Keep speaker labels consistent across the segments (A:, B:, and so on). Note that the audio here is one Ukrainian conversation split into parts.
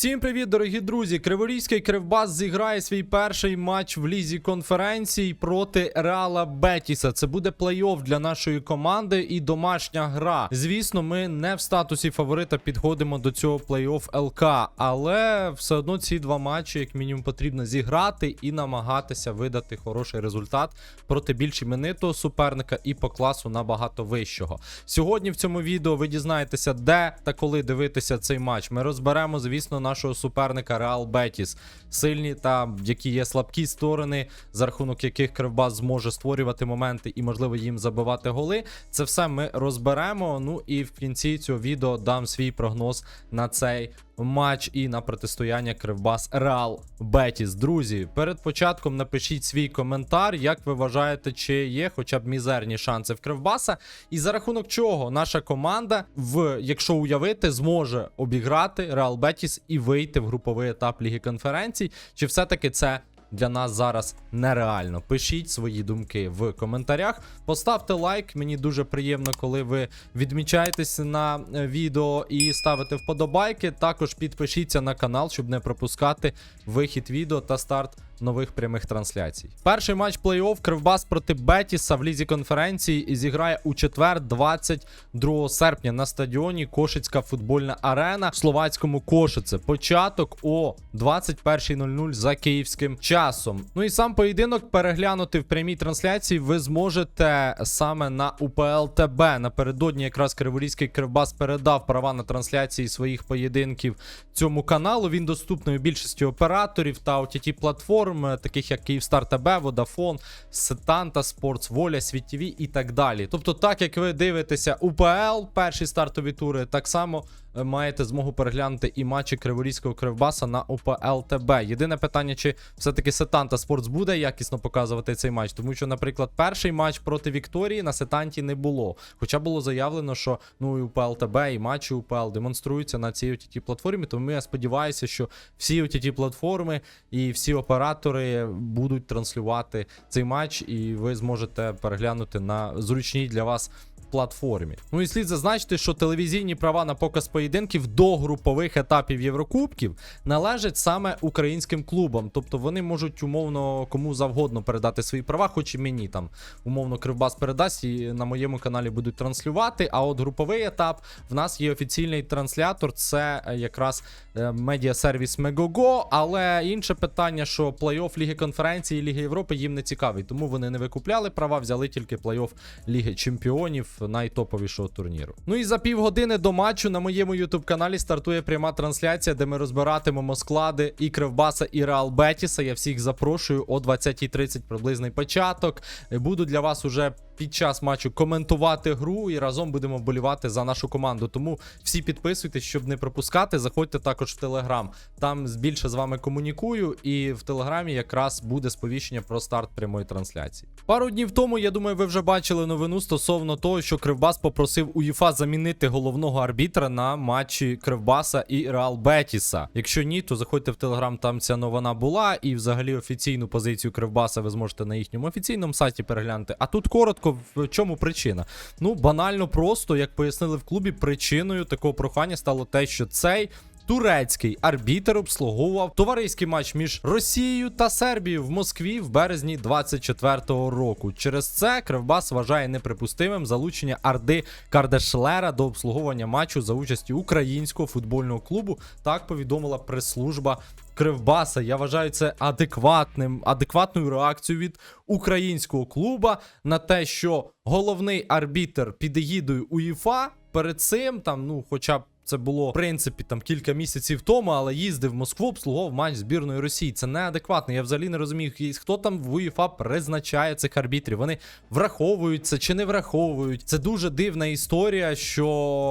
A: Всім привіт, дорогі друзі! Криворізький Кривбас зіграє свій перший матч в лізі конференцій проти Реала Бетіса. Це буде плей-офф для нашої команди і домашня гра. Звісно, ми не в статусі фаворита підходимо до цього плей-офф ЛК, але все одно ці два матчі, як мінімум, потрібно зіграти і намагатися видати хороший результат проти більш іменитого суперника і по класу набагато вищого. Сьогодні в цьому відео ви дізнаєтеся, де та коли дивитися цей матч. Ми розберемо, звісно, нашого суперника Реал Бетіс. Сильні та які є слабкі сторони, за рахунок яких Кривбас зможе створювати моменти і, можливо, їм забивати голи. Це все ми розберемо. Ну і в кінці цього відео дам свій прогноз на цей матч і на протистояння Кривбас Реал Бетіс. Друзі, перед початком напишіть свій коментар, як ви вважаєте, чи є хоча б мізерні шанси в Кривбаса, і за рахунок чого наша команда, в якщо уявити, зможе обіграти Реал Бетіс і вийти в груповий етап Ліги конференцій, чи все-таки це для нас зараз нереально. Пишіть свої думки в коментарях. Поставте лайк. Мені дуже приємно, коли ви відмічаєтесь на е, відео і ставите вподобайки. Також підпишіться на канал, щоб не пропускати вихід відео та старт нових прямих трансляцій. Перший матч плей-офф Кривбас проти Бетіса в лізі конференції зіграє у четвер, 22 серпня на стадіоні Кошицька футбольна арена в словацькому Кошице. Початок о 21.00 за київським часом. Ну і сам поєдинок переглянути в прямій трансляції ви зможете саме на УПЛ ТБ. Напередодні якраз Криворізький Кривбас передав права на трансляції своїх поєдинків цьому каналу. Він доступний у більшості операторів та ott платформ, е, таких як Київстар ТБ, Водафон, Сетанта, Спортс, Воля, Світ і так далі. Тобто, так як ви дивитеся УПЛ, перші стартові тури, так само маєте змогу переглянути і матчі Криворізького Кривбаса на УПЛ ТБ. Єдине питання, чи все-таки Сетанта Спортс буде якісно показувати цей матч, тому що, наприклад, перший матч проти Вікторії на Сетанті не було. Хоча було заявлено, що ну і УПЛ і матчі УПЛ демонструються на цій ott платформі. Тому я сподіваюся, що всі ott платформи і всі оператори будуть транслювати цей матч, і ви зможете переглянути на зручній для вас. Платформі. Ну і слід зазначити, що телевізійні права на показ поєдинків до групових етапів Єврокубків належать саме українським клубам. Тобто вони можуть умовно кому завгодно передати свої права, хоч і мені там умовно Кривбас передасть і на моєму каналі будуть транслювати. А от груповий етап в нас є офіційний транслятор, це е, якраз е, медіасервіс Megogo. Але інше питання, що плей-офф Ліги конференції і Ліги Європи їм не цікавий, тому вони не викупляли права, взяли тільки плей-офф Ліги Чемпіонів найтоповішого турніру. Ну і за півгодини до матчу на моєму ютуб каналі стартує пряма трансляція, де ми розбиратимемо склади і Кривбаса, і Реал Бетіса. Я всіх запрошую о 20.30 приблизний початок. Буду для вас уже під час матчу коментувати гру і разом будемо вболівати за нашу команду. Тому всі підписуйтесь, щоб не пропускати. Заходьте також в Телеграм. Там більше з вами комунікую, і в Телеграмі якраз буде сповіщення про старт прямої трансляції. Пару днів тому, я думаю, ви вже бачили новину стосовно того, що Кривбас попросив УЄФА замінити головного арбітра на матчі Кривбаса і Реал Бетіса. Якщо ні, то заходьте в Телеграм, там ця новина була, і взагалі офіційну позицію Кривбаса ви зможете на їхньому офіційному сайті переглянути. А тут коротко, в чому причина? Ну, банально просто, як пояснили в клубі, причиною такого прохання стало те, що цей. Турецький арбітер обслуговував товариський матч між Росією та Сербією в Москві в березні 24-го року. Через це Кривбас вважає неприпустимим залучення Арди Кардешлера до обслуговування матчу за участі українського футбольного клубу. Так повідомила прес-служба Кривбаса. Я вважаю це адекватним, адекватною реакцією від українського клуба на те, що головний арбітер під егідою УЄФА перед цим там, ну, хоча б. Це було в принципі там кілька місяців тому, але їздив в Москву, обслуговував матч збірної Росії. Це неадекватно. Я взагалі не розумію, хто там в УЄФА призначає цих арбітрів. Вони враховуються чи не враховують. Це дуже дивна історія, що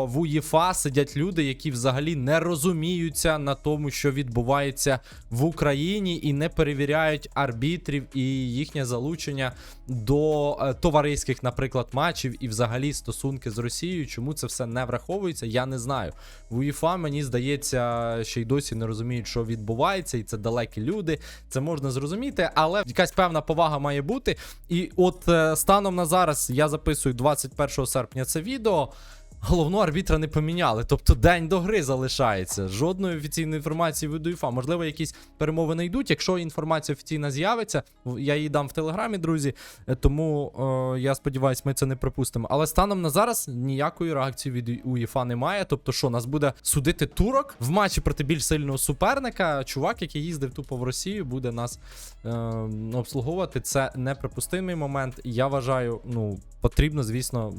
A: в УЄФА сидять люди, які взагалі не розуміються на тому, що відбувається в Україні, і не перевіряють арбітрів і їхнє залучення до е, товариських, наприклад, матчів і взагалі стосунки з Росією. Чому це все не враховується? Я не знаю. В УЄФА, мені здається, ще й досі не розуміють, що відбувається, і це далекі люди. Це можна зрозуміти, але якась певна повага має бути. І от е, станом на зараз я записую 21 серпня це відео. Головного арбітра не поміняли. Тобто день до гри залишається. Жодної офіційної інформації від УЄФА. Можливо, якісь перемовини йдуть. Якщо інформація офіційна з'явиться, я її дам в телеграмі, друзі. Е, Тому е, я сподіваюся, ми це не припустимо. Але станом на зараз ніякої реакції від УЄФА немає. Тобто, що нас буде судити турок в матчі проти більш сильного суперника. Чувак, який їздив тупо в Росію, буде нас е, обслуговувати. Це неприпустимий момент. Я вважаю, ну потрібно, звісно,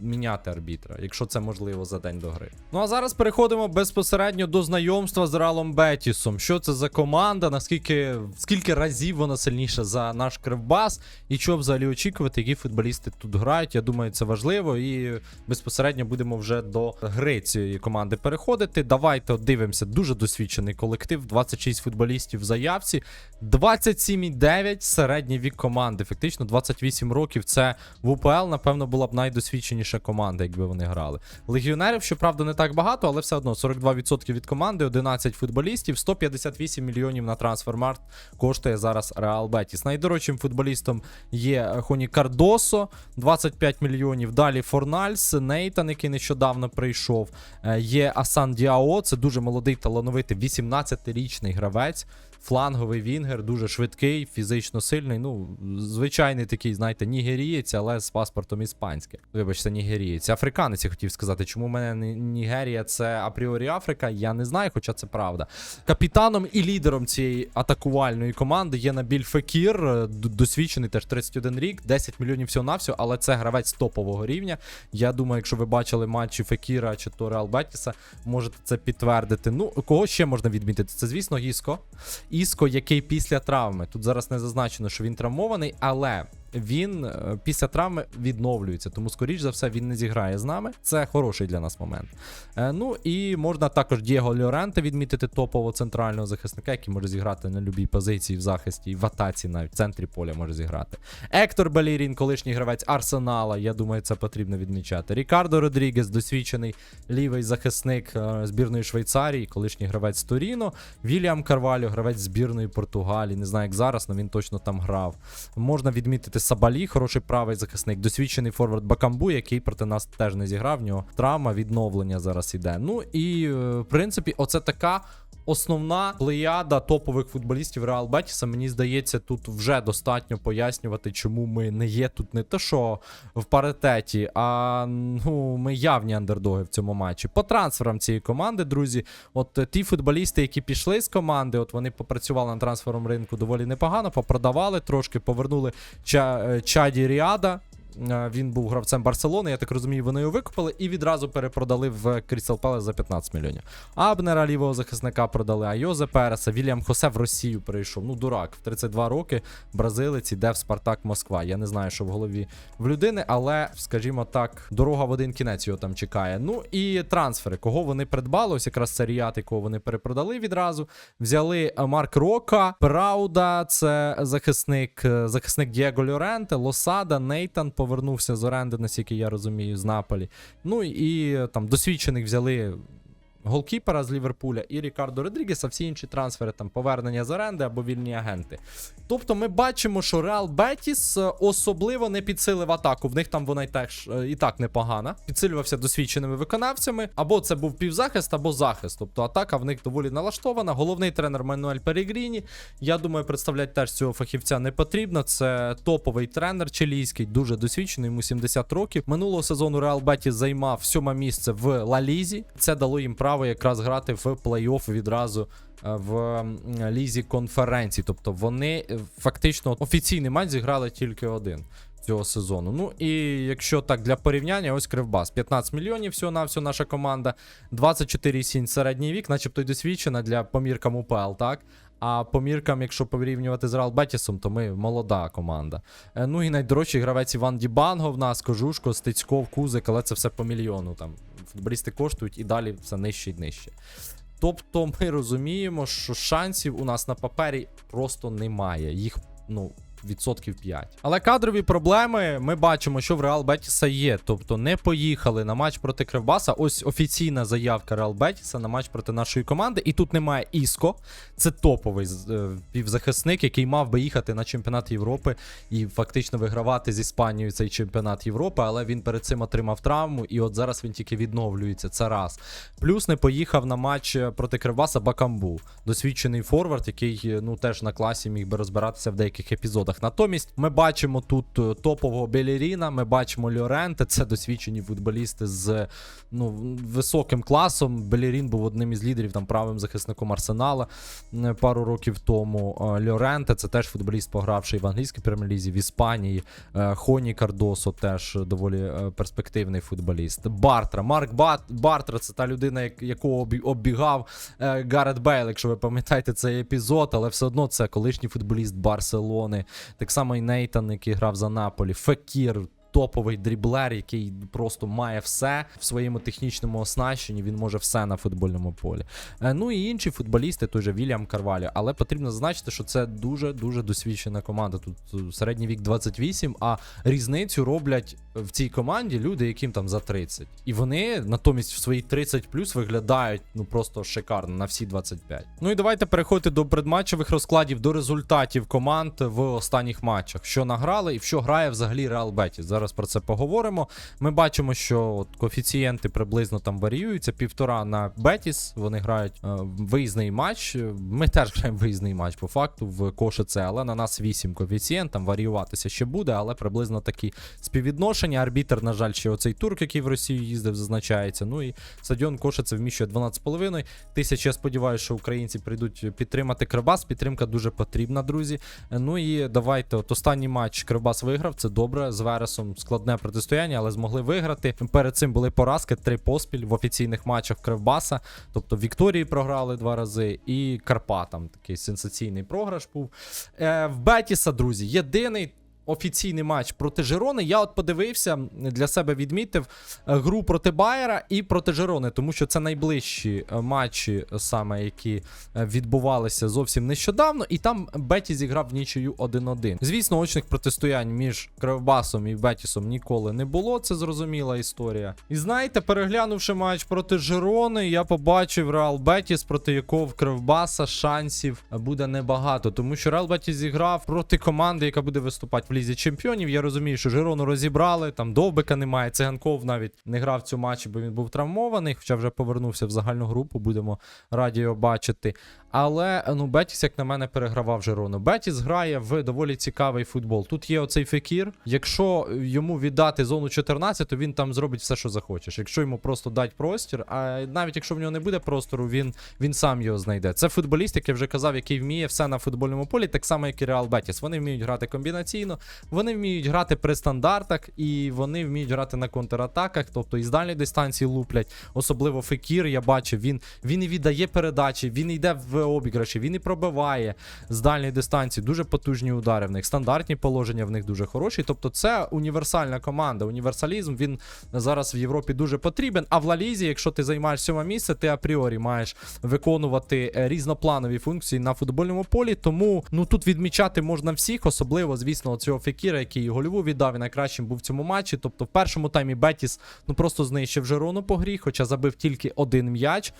A: міняти арбітра, якщо це можливо за день до гри. Ну а зараз переходимо безпосередньо до знайомства з Реалом Бетісом. Що це за команда? Наскільки скільки разів вона сильніша за наш Кривбас? І що взагалі очікувати, які футболісти тут грають? Я думаю, це важливо. І безпосередньо будемо вже до гри цієї команди переходити. Давайте дивимося. Дуже досвідчений колектив, 26 футболістів в заявці, 27,9 середній вік команди. Фактично 28 років. Це в УПЛ, напевно, була б найдосвідченіша команда, якби вони грали. Легіонерів, щоправда, не так багато, але все одно 42% від команди, 11 футболістів, 158 мільйонів на трансфермарт коштує зараз Реал Бетіс. Найдорожчим футболістом є Хоні Кардосо, 25 мільйонів. Далі Форнальс, Нейтан, який нещодавно прийшов. Е, Є Асан Діао, це дуже молодий талановитий, 18-річний гравець. Фланговий Вінгер, дуже швидкий, фізично сильний. Ну, звичайний такий, знаєте, нігерієць, але з паспортом іспанським. Вибачте, нігерієць. Африканець, я хотів сказати. Чому в мене Нігерія це апріорі Африка? Я не знаю, хоча це правда. Капітаном і лідером цієї атакувальної команди є Набіль Фекір, е, досвідчений теж 31 рік, 10 мільйонів всього навсього але це гравець топового рівня. Я думаю, якщо ви бачили матчі Фекіра чи то Реал Бетіса, можете це підтвердити. Ну, кого ще можна відмітити? Це, звісно, Гіско. Іско, який після травми. Тут зараз не зазначено, що він травмований, але він е, після травми відновлюється. Тому, скоріш за все, він не зіграє з нами. Це хороший для нас момент. Е, ну і можна також Дієго Льоренте відмітити топового центрального захисника, який може зіграти на любій позиції в захисті, і в атаці, навіть в центрі поля може зіграти. Ектор Белірін, колишній гравець Арсенала. Я думаю, це потрібно відмічати. Рікардо Родрігес, досвідчений лівий захисник е, збірної Швейцарії, колишній гравець Торіно. Вільям Карвалю, гравець збірної Португалії. Не знаю, як зараз, але він точно там грав. Можна відмітити Сабалі, хороший правий захисник, досвідчений форвард Бакамбу, який проти нас теж не зіграв. В нього травма, відновлення зараз іде. Ну і е, в принципі, оце така. Основна плеяда топових футболістів Реал Бетіса, мені здається, тут вже достатньо пояснювати, чому ми не є тут не те, що в паритеті, а ну ми явні андердоги в цьому матчі. По трансферам цієї команди, друзі, от ті футболісти, які пішли з команди, от вони попрацювали на трансферному ринку доволі непогано, попродавали трошки, повернули Ча, е, Чаді Ріада. Е, Він був гравцем Барселони, я так розумію, вони його викупили і відразу перепродали в Крістал Пелес за 15 мільйонів. Абнера лівого захисника продали, а Йозе Переса, Вільям Хосе в Росію перейшов. Ну, дурак, в 32 роки бразилець іде в Спартак Москва. Я не знаю, що в голові в людини, але, скажімо так, дорога в один кінець його там чекає. Ну і трансфери, кого вони придбали, ось якраз це Ріат, якого вони перепродали відразу. Взяли е, Марк Рока, Прауда, це захисник, е, захисник Дієго Льоренте, Лосада, Нейтан повернувся з оренди, наскільки я розумію, з Наполі. Ну і там досвідчених взяли. Голкіпера з Ліверпуля і Рікардо Родрігеса, всі інші трансфери, там повернення з оренди або вільні агенти. Тобто ми бачимо, що Реал Бетіс е, особливо не підсилив атаку. В них там вона і теж е, і так непогана. Підсилювався досвідченими виконавцями. Або це був півзахист, або захист. Тобто атака в них доволі налаштована. Головний тренер Мануель Перегріні. Я думаю, представляти теж цього фахівця не потрібно. Це топовий тренер чилійський, дуже досвідчений, йому 70 років. Минулого сезону Реал Бетіс займав сьоме місце в Ла Лізі. Це дало їм право якраз грати в плей-офф відразу е, в лізі конференції. Тобто вони е, фактично офіційний матч зіграли тільки один. Цього сезону. Ну і якщо так для порівняння, ось Кривбас. 15 мільйонів всього на всього наша команда, 24,7 середній вік, начебто й досвідчена для поміркам УПЛ, так? А по міркам, якщо порівнювати з Рал Бетісом, то ми молода команда. Е, Ну і найдорожчий гравець Іван Дібанго в нас, Кожушко, Стецьков, Кузик, але це все по мільйону. Там футболісти коштують і далі все нижче і нижче. Тобто ми розуміємо, що шансів у нас на папері просто немає. Їх, ну, відсотків 5. Але кадрові проблеми ми бачимо, що в Реал Бетіса є. Тобто не поїхали на матч проти Кривбаса. Ось офіційна заявка Реал Бетіса на матч проти нашої команди. І тут немає Іско. Це топовий е, півзахисник, який мав би їхати на чемпіонат Європи і фактично вигравати з Іспанією цей чемпіонат Європи, але він перед цим отримав травму, і от зараз він тільки відновлюється. Це раз. Плюс не поїхав на матч е, проти Кривбаса Бакамбу. Досвідчений форвард, який е, ну теж на класі міг би розбиратися в деяких епізодах. Натомість ми бачимо тут е, топового Белеріна, ми бачимо Льоренте. Це досвідчені футболісти з ну, високим класом. Белерін був одним із лідерів, там правим захисником Арсенала пару років тому. Е, Льоренте це теж футболіст, погравший в англійській прем'єр-лізі, в Іспанії. Е, Хоні Кардосо теж доволі перспективний футболіст. Бартра, Марк Бартра це та людина, якого оббігав Гарет Бейл, якщо ви пам'ятаєте цей епізод, але все одно це колишній футболіст Барселони. Так само і Нейтан, який грав за Наполі, Фекір. Топовий дріблер, який просто має все в своєму технічному оснащенні. Він може все на футбольному полі. Е, Ну і інші футболісти, той же Вільям Карвалі. Але потрібно зазначити, що це дуже дуже досвідчена команда. Тут е, середній вік 28, а різницю роблять в цій команді люди, яким там за 30. І вони натомість в свої 30 плюс виглядають ну просто шикарно на всі 25. Ну і давайте переходити до предматчевих розкладів, до результатів команд в останніх матчах, що награли і в що грає взагалі Реал Бетіс. Зараз про це поговоримо. Ми бачимо, що от коефіцієнти приблизно там варіюються. Півтора на Бетіс. Вони грають е, виїзний матч. Ми теж граємо виїзний матч по факту в Кошице, але на нас 8 коефіцієнт, там варіюватися ще буде, але приблизно такі співвідношення. Арбітер, на жаль, ще оцей турк, який в Росію їздив, зазначається. Ну і стадіон Кошице вміщує 12,5 тисяч. Я сподіваюся, що українці прийдуть підтримати Кривбас. Підтримка дуже потрібна, друзі. Е, Ну і давайте, от останній матч Кривбас виграв. Це добре. З Вересом складне протистояння, але змогли виграти. Перед цим були поразки, три поспіль в офіційних матчах Кривбаса. Тобто Вікторії програли два рази, і Карпатам такий сенсаційний програш був. Е, в Бетіса, друзі, єдиний. Офіційний матч проти Жирони. Я от подивився для себе відмітив е, гру проти Байера і проти Жирони, тому що це найближчі е, матчі, саме які е, відбувалися зовсім нещодавно, і там Беті зіграв в нічию 1-1. Звісно, очних протистоянь між Кривбасом і Бетісом ніколи не було. Це зрозуміла історія. І знаєте, переглянувши матч проти Жирони, я побачив Реал Бетіс, проти якого в Кривбаса шансів буде небагато, тому що Реал Бетіс зіграв проти команди, яка буде виступати в лізі чемпіонів. Я розумію, що Жирону розібрали, там Довбика немає. Циганков навіть не грав цю матчі, бо він був травмований, хоча вже повернувся в загальну групу. Будемо раді його бачити. Але ну Бетіс, як на мене, перегравав Жирону. Бетіс грає в доволі цікавий футбол. Тут є оцей фекір. Якщо йому віддати зону 14, то він там зробить все, що захочеш. Якщо йому просто дать простір, а навіть якщо в нього не буде простору, він, він сам його знайде. Це футболіст, як я вже казав, який вміє все на футбольному полі, так само, як і Реал Бетіс. Вони вміють грати комбінаційно, вони вміють грати при стандартах, і вони вміють грати на контратаках, тобто із дальньої дистанції луплять. Особливо Фекір, я бачив, він, він і віддає передачі, він йде в обіграші, він і пробиває з дальньої дистанції. Дуже потужні удари в них, стандартні положення в них дуже хороші. Тобто, це універсальна команда. Універсалізм він зараз в Європі дуже потрібен. А в Лалізі, якщо ти займаєш сьоме місце, ти апріорі маєш виконувати е, різнопланові функції на футбольному полі. Тому ну тут відмічати можна всіх, особливо, звісно, цього Фекіра, який гольову віддав і найкращим був в цьому матчі. Тобто, в першому таймі Бетіс ну просто знищив Жерону по грі, хоча забив тільки один м'яч.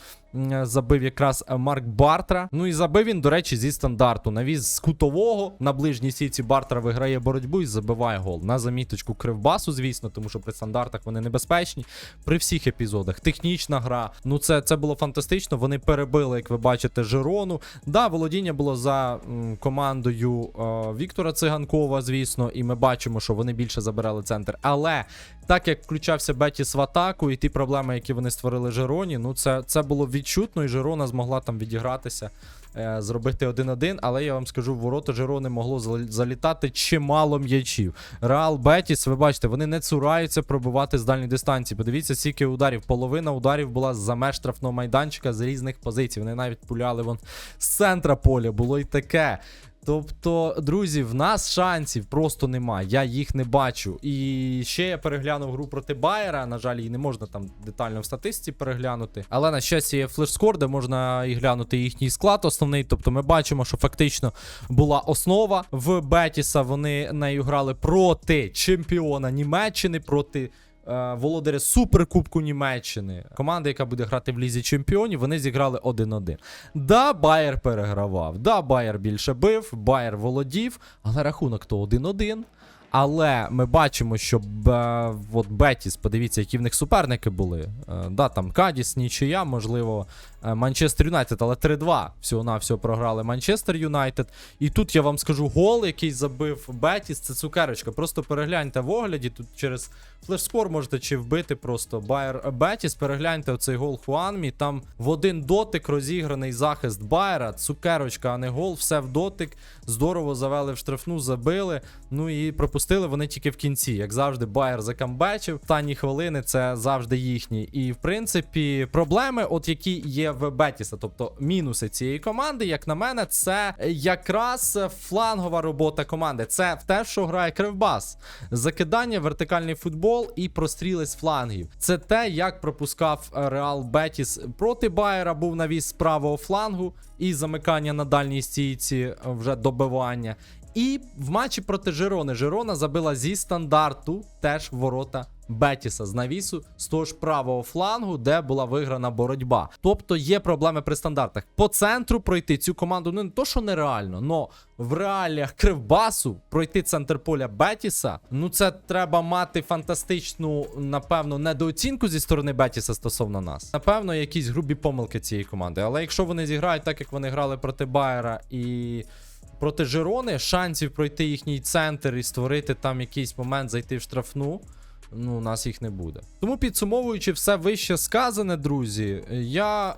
A: Забив якраз е, Марк Бартра. Ну і забив він, до речі, зі стандарту. Навіз з кутового на ближній сітці Бартра виграє боротьбу і забиває гол. На заміточку кривбасу, звісно, тому що при стандартах вони небезпечні. При всіх епізодах. Технічна гра. Ну це, це було фантастично. Вони перебили, як ви бачите, Жирону. Да, володіння було за м, командою е, Віктора Циганкова, звісно, і ми бачимо, що вони більше забирали центр. Але так як включався Бетіс в атаку, і ті проблеми, які вони створили Жироні, ну це, це було відчутно, і Жирона змогла там відігратися. е, Зробити 1-1, але я вам скажу, в ворота Жирони могло залітати чимало м'ячів. Реал Бетіс, ви бачите, вони не цураються пробивати з дальньої дистанції. Подивіться, скільки ударів. Половина ударів була за меж штрафного майданчика з різних позицій. Вони навіть пуляли вон з центра поля, було й таке. Тобто, друзі, в нас шансів просто нема. Я їх не бачу. І ще я переглянув гру проти Байера. На жаль, її не можна там детально в статистиці переглянути. Але на щастя є флешскор, де можна і глянути їхній склад основний. Тобто ми бачимо, що фактично була основа в Бетіса. Вони нею грали проти чемпіона Німеччини, проти. Е, Володаря Суперкубку Німеччини. Команда, яка буде грати в Лізі Чемпіонів, вони зіграли 1-1. Да, Байер перегравав. Да, Байер більше бив, Байер володів, але рахунок то 1-1. Але ми бачимо, що е, от Бетіс, подивіться, які в них суперники були. Е, да, там Кадіс, нічия, можливо, Манчестер Юнайтед, але 3-2 всього-навсього програли Манчестер Юнайтед. І тут я вам скажу гол, який забив Бетіс, це цукерочка. Просто перегляньте в огляді. Тут через флешскор можете чи вбити просто Байер Бетіс. Перегляньте оцей гол Хуанмі. Там в один дотик розіграний захист Байера. Цукерочка, а не гол, все в дотик. Здорово завели в штрафну, забили. Ну і пропустили вони тільки в кінці. Як завжди, Байер закамбечив. Останні хвилини це завжди їхні. І в принципі, проблеми, от які є в Бетіса, тобто мінуси цієї команди, як на мене, це якраз флангова робота команди. Це те, що грає Кривбас. Закидання, вертикальний футбол і простріли з флангів. Це те, як пропускав Реал Бетіс проти Байера, був навіс з правого флангу і замикання на дальній стійці е, вже добивання. І в матчі проти Жирони Жирона забила зі стандарту теж ворота Бетіса з навісу з того ж правого флангу, де була виграна боротьба. Тобто є проблеми при стандартах. По центру пройти цю команду ну не то, що нереально, но в реаліях Кривбасу пройти центр поля Бетіса. Ну це треба мати фантастичну, напевно, недооцінку зі сторони Бетіса стосовно нас. Напевно, якісь грубі помилки цієї команди. Але якщо вони зіграють так, як вони грали проти Байера і проти Жирони, шансів пройти їхній центр і створити там якийсь момент, зайти в штрафну. Ну, у нас їх не буде. Тому підсумовуючи все вище сказане, друзі, я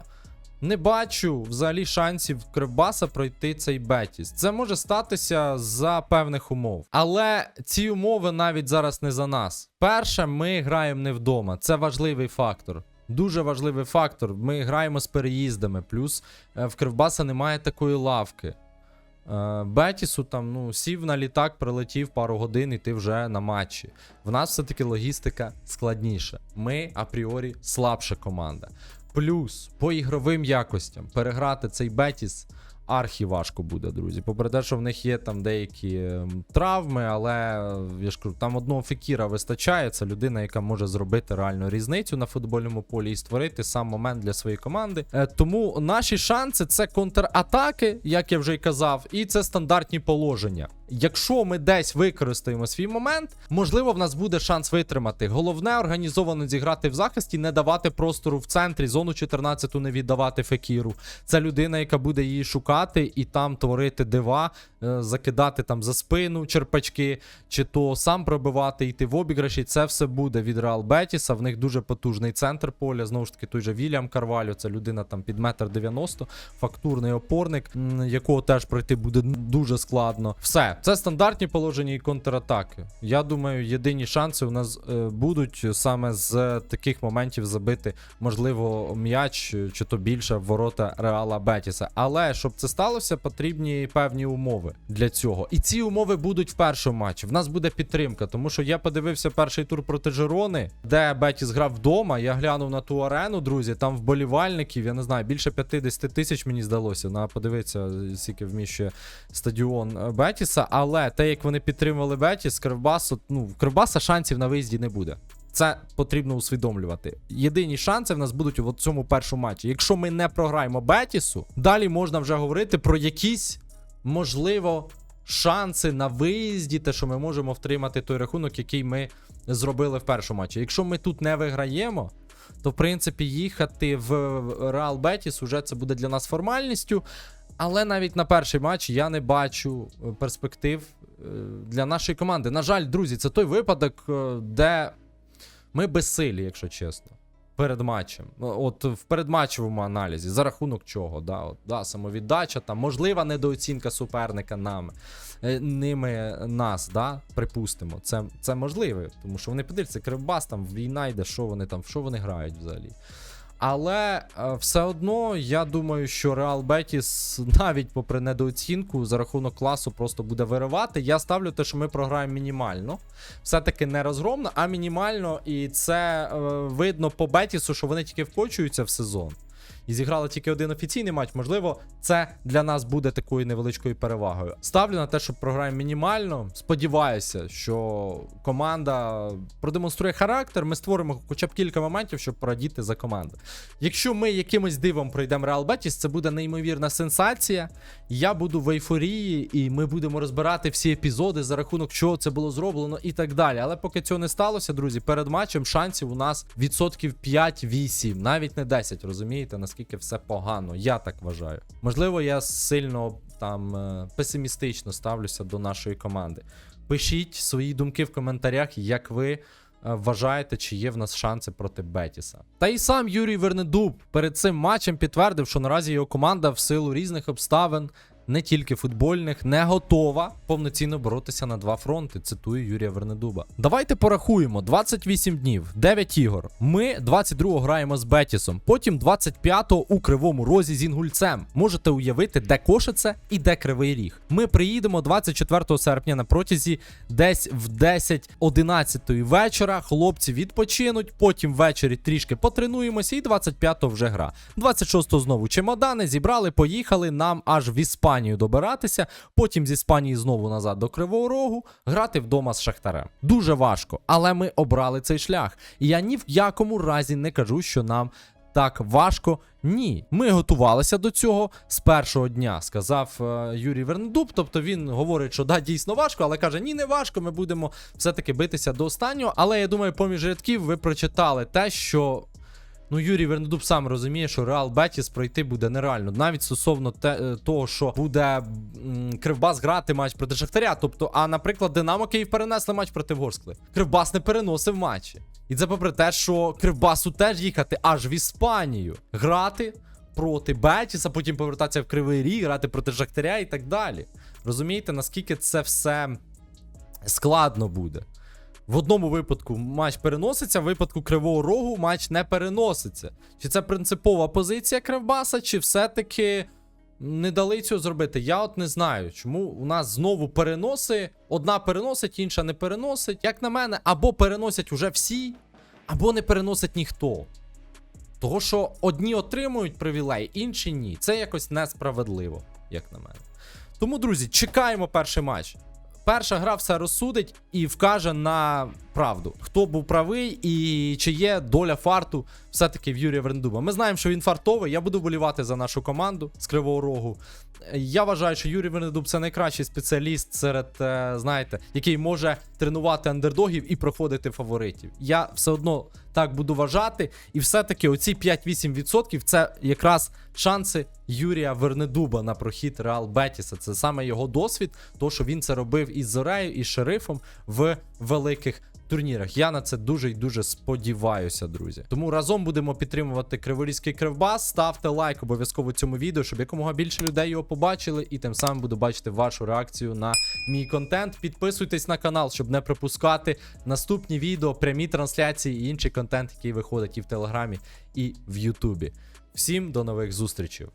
A: не бачу взагалі шансів Кривбаса пройти цей Бетіс. Це може статися за певних умов. Але ці умови навіть зараз не за нас. Перше, ми граємо не вдома. Це важливий фактор. Дуже важливий фактор. Ми граємо з переїздами. Плюс е, в Кривбаса немає такої лавки. Е, Бетісу там ну сів на літак, прилетів пару годин, і ти вже на матчі. В нас все-таки логістика складніша. Ми апріорі слабша команда. Плюс по ігровим якостям переграти цей Бетіс архі важко буде, друзі. Попри те, що в них є там деякі ем, травми, але я ж кажу, там одного фікіра вистачає. Це людина, яка може зробити реальну різницю на футбольному полі і створити сам момент для своєї команди. Е, тому наші шанси це контратаки, як я вже й казав, і це стандартні положення. Якщо ми десь використаємо свій момент, можливо, в нас буде шанс витримати. Головне організовано зіграти в захисті, не давати простору в центрі, зону 14 не віддавати Фекіру. Це людина, яка буде її шукати і там творити дива, е, закидати там за спину черпачки, чи то сам пробивати, йти в обіграші. Це все буде від Реал Бетіса. В них дуже потужний центр поля. Знову ж таки, той же Вільям Карвалю. Це людина там під метр дев'яносто, фактурний опорник, якого теж пройти буде дуже складно. Все, це стандартні положення і контратаки. Я думаю, єдині шанси у нас е, будуть саме з таких моментів забити, можливо, м'яч чи то більше ворота Реала Бетіса. Але щоб це сталося, потрібні певні умови для цього. І ці умови будуть в першому матчі. В нас буде підтримка, тому що я подивився перший тур проти Жирони, де Бетіс грав вдома. Я глянув на ту арену, друзі. Там вболівальників, я не знаю, більше 50 тисяч мені здалося. На подивитися, скільки вміщує стадіон е, Бетіса. Але те, як вони підтримували Бетіс, Кривбасу, ну, в Кривбаса шансів на виїзді не буде. Це потрібно усвідомлювати. Єдині шанси в нас будуть у цьому першому матчі. Якщо ми не програємо Бетісу, далі можна вже говорити про якісь, можливо, шанси на виїзді, те, що ми можемо втримати той рахунок, який ми зробили в першому матчі. Якщо ми тут не виграємо, то в принципі їхати в Реал Бетіс уже це буде для нас формальністю. Але навіть на перший матч я не бачу е, перспектив е, для нашої команди. На жаль, друзі, це той випадок, е, де ми безсилі, якщо чесно. Перед матчем. От в передматчевому аналізі, за рахунок чого, да, от, да, самовіддача, там, можлива недооцінка суперника нами, ними нас, да, припустимо. Це, це можливо, тому що вони подивляться, Кривбас, там війна йде, що вони там, що вони грають взагалі. Але е, все одно я думаю, що Реал Бетіс навіть попри недооцінку за рахунок класу просто буде виривати. Я ставлю те, що ми програємо мінімально. Все-таки не розгромно, а мінімально. І це е, видно по Бетісу, що вони тільки вкочуються в сезон. І зіграли тільки один офіційний матч. Можливо, це для нас буде такою невеличкою перевагою. Ставлю на те, що програємо мінімально. Сподіваюся, що команда продемонструє характер. Ми створимо хоча б кілька моментів, щоб порадіти за команду. Якщо ми якимось дивом пройдемо Реал Бетіс, це буде неймовірна сенсація. Я буду в ейфорії, і ми будемо розбирати всі епізоди за рахунок чого це було зроблено і так далі. Але поки цього не сталося, друзі, перед матчем шансів у нас відсотків 5-8, навіть не 10, розумієте, наскільки все погано. Я так вважаю. Можливо, я сильно там е, песимістично ставлюся до нашої команди. Пишіть свої думки в коментарях, як ви. е, Вважаєте, чи є в нас шанси проти Бетіса. Та й сам Юрій Вернедуб перед цим матчем підтвердив, що наразі його команда в силу різних обставин, не тільки футбольних, не готова повноцінно боротися на два фронти. Цитую Юрія Вернедуба. Давайте порахуємо: 28 днів, 9 ігор. Ми 22-го граємо з Бетісом, потім 25-го у кривому розі з інгульцем. Можете уявити, де Кошице і де Кривий Ріг. Ми приїдемо 24 серпня на протязі десь в 10-11 вечора. Хлопці відпочинуть, потім ввечері трішки потренуємося, і 25-го вже гра. 26-го знову чемодани зібрали, поїхали нам аж в Іспанію добиратися. Потім з Іспанії знову назад до Кривого Рогу, грати вдома з Шахтарем. Дуже важко, але ми обрали цей шлях. І я ні в якому разі не кажу, що нам. Так важко, ні. Ми готувалися до цього з першого дня, сказав е, Юрій Вернедуб. Тобто він говорить, що да, дійсно важко, але каже: ні, не важко. Ми будемо все-таки битися до останнього. Але я думаю, поміж рядків ви прочитали те, що Ну, Юрій Вернедуб сам розуміє, що Реал Бетіс пройти буде нереально. Навіть стосовно те, е, того, що буде Кривбас грати матч проти Шахтаря. Тобто, а, наприклад, Динамо Київ перенесли матч проти Ворскли. Кривбас не переносив матчі. І це попри те, що Кривбасу теж їхати аж в Іспанію. Грати проти Бетіса, потім повертатися в Кривий Ріг, грати проти Шахтаря і так далі. Розумієте, наскільки це все складно буде. В одному випадку матч переноситься, в випадку Кривого Рогу матч не переноситься. Чи це принципова позиція Кривбаса, чи все-таки не дали цього зробити? Я от не знаю, чому у нас знову переноси. Одна переносить, інша не переносить. Як на мене, або переносять уже всі, або не переносить ніхто. Того, що одні отримують привілей, інші ні. Це якось несправедливо, як на мене. Тому, друзі, чекаємо перший матч. Перша гра все розсудить і вкаже на правду, хто був правий і чи є доля фарту все-таки в Юрія Верндуба. Ми знаємо, що він фартовий. Я буду болівати за нашу команду з Кривого Рогу. Я вважаю, що Юрій Вернедуб це найкращий спеціаліст серед, е, знаєте, який може тренувати андердогів і проходити фаворитів. Я все одно так буду вважати. І все-таки оці 5-8% це якраз шанси Юрія Вернедуба на прохід Реал Бетіса. Це саме його досвід, то що він це робив із Зорею, і шерифом в великих турнірах. Я на це дуже і дуже сподіваюся, друзі. Тому разом будемо підтримувати Криворізький Кривбас. Ставте лайк обов'язково цьому відео, щоб якомога більше людей його побачили, і тим самим буду бачити вашу реакцію на мій контент. Підписуйтесь на канал, щоб не пропускати наступні відео, прямі трансляції і інший контент, який виходить і в Телеграмі, і в Ютубі. Всім до нових зустрічей.